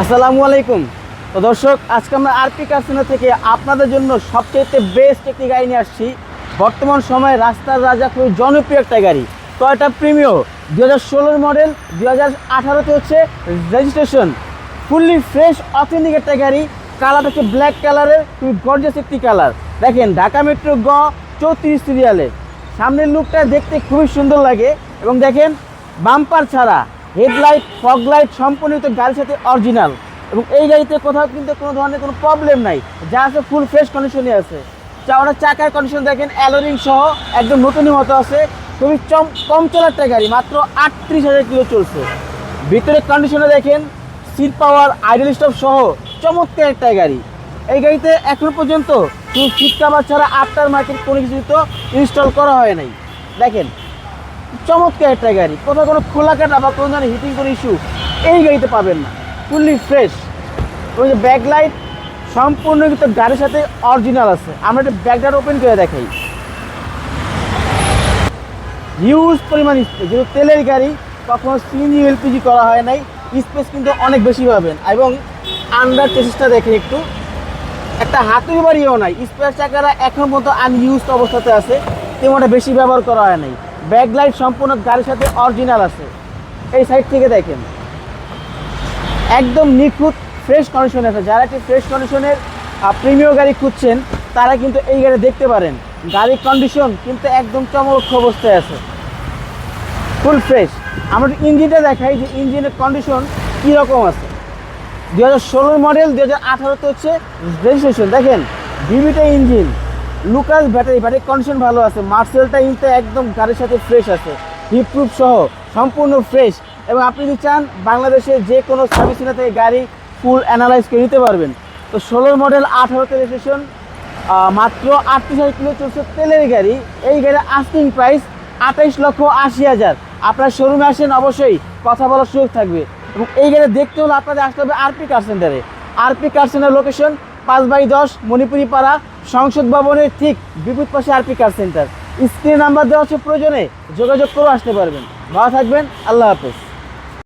আসসালামু আলাইকুম। তো দর্শক, আজকে আমরা আরপি কারখানা থেকে আপনাদের জন্য সবচেয়ে বেস্ট একটি গাড়ি নিয়ে আসছি। বর্তমান সময়ে রাস্তার রাজা খুবই জনপ্রিয় একটা গাড়ি টয়টা প্রিমিও দু হাজার ষোলোর মডেল দু হাজার আঠারোতে হচ্ছে রেজিস্ট্রেশন ফুললি ফ্রেশ অথেন্টিক একটা গাড়ি কালার হচ্ছে ব্ল্যাক কালারের খুবই গর্জাস একটি কালার দেখেন, ঢাকা মেট্রো গ চৌত্রিশ সিরিয়ালে সামনের লুকটা দেখতে খুবই সুন্দর লাগে এবং দেখেন বাম্পার ছাড়া হেডলাইট ফগ লাইট সম্পূর্ণ গাড়ির সাথে অরিজিনাল এবং এই গাড়িতে কোথাও কিন্তু কোনো ধরনের কোনো প্রবলেম নাই। যা আছে ফুল ফ্রেশ কন্ডিশনে আছে। চাওয়াটা চাকার কন্ডিশন দেখেন অ্যালোরিং সহ একদম নতুনের মতো আছে। খুবই চম, কম চলার একটা গাড়ি, মাত্র আটত্রিশ হাজার কিলো চলছে। ভিতরের কন্ডিশনে দেখেন সিট পাওয়ার আইডল স্টপ সহ চমৎকার একটা গাড়ি। এই গাড়িতে এখন পর্যন্ত শুধু সিট কাভার ছাড়া আফটার মার্কেট কোনো কিছু তো ইনস্টল করা হয় নাই। দেখেন চমৎকার একটা গাড়ি। কোথাও কোনো খোলা কাটা বা কোনো ধরনের হিটিং কোনো ইস্যু এই গাড়িতে পাবেন না। ফুললি ফ্রেশ ওই যে ব্যাক লাইট সম্পূর্ণ কিন্তু গাড়ির সাথে অরিজিনাল আছে। আমরা একটা ব্যাকলাইট ওপেন করে দেখাই। হিউজ পরিমাণ স্পেস যেহেতু তেলের গাড়ি, কখনো সিএনজি এলপিজি করা হয় নাই। স্পেস কিন্তু অনেক বেশি পাবেন। এবং আন্ডার চেসিসটা দেখেন একটু। একটা হাতুড়ি বাড়িও নাই। স্পেয়ার চাকারা এখন পর্যন্ত আনইউজ অবস্থাতে আছে। তেমনটা বেশি ব্যবহার করা হয় নাই। ব্যাক লাইট সম্পূর্ণ গাড়ির সাথে অরিজিনাল আছে। এই সাইড থেকে দেখেন। একদম নিখুঁত ফ্রেশ কন্ডিশনে আছে। যারা একটি ফ্রেশ কন্ডিশনের প্রিমিয় গাড়ি খুঁজছেন, তারা কিন্তু এই গাড়ি দেখতে পারেন। গাড়ির কন্ডিশন কিন্তু একদম চমক অবস্থায় আছে। ফুল ফ্রেশ আমরা ইঞ্জিনটা দেখাই যে ইঞ্জিনের কন্ডিশন কীরকম আছে। দু হাজার মডেল দু হাজার আঠারোতে হচ্ছে রেজিস্ট্রেশন দেখেন ভিভিটা engine. Lucas battery battery condition ভালো আছে, মার্সেলটা কিন্তু একদম গাড়ির সাথে ফ্রেশ আছে হিপ প্রুফ সহ, সম্পূর্ণ ফ্রেশ এবং আপনি যদি চান, বাংলাদেশে যে কোনো সার্ভিস থেকে গাড়ি ফুল অ্যানালাইজ করে নিতে পারবেন। তো ষোলোর মডেল আঠারোতে রেজিস্ট্রেশন মাত্র আটত্রিশ হাজার কিলো চলছে তেলের গাড়ি। এই গাড়ির আস্কিং প্রাইস আঠাইশ লক্ষ আশি হাজার। আপনার শোরুমে আসেন, অবশ্যই কথা বলার সুযোগ থাকবে। এবং এই গাড়ি দেখতে হলে আপনাদের আসতে হবে আরপি কার সেন্টারে আরপি কার সেন্টার লোকেশন পাঁচ বাই দশ মণিপুরি পাড়া সংসদ ভবনের ঠিক বিপরীত পাশে RP car centre screen number দেওয়া হচ্ছে প্রয়োজনে যোগাযোগ করে আসতে পারবেন। ভালো থাকবেন, আল্লাহ হাফেজ।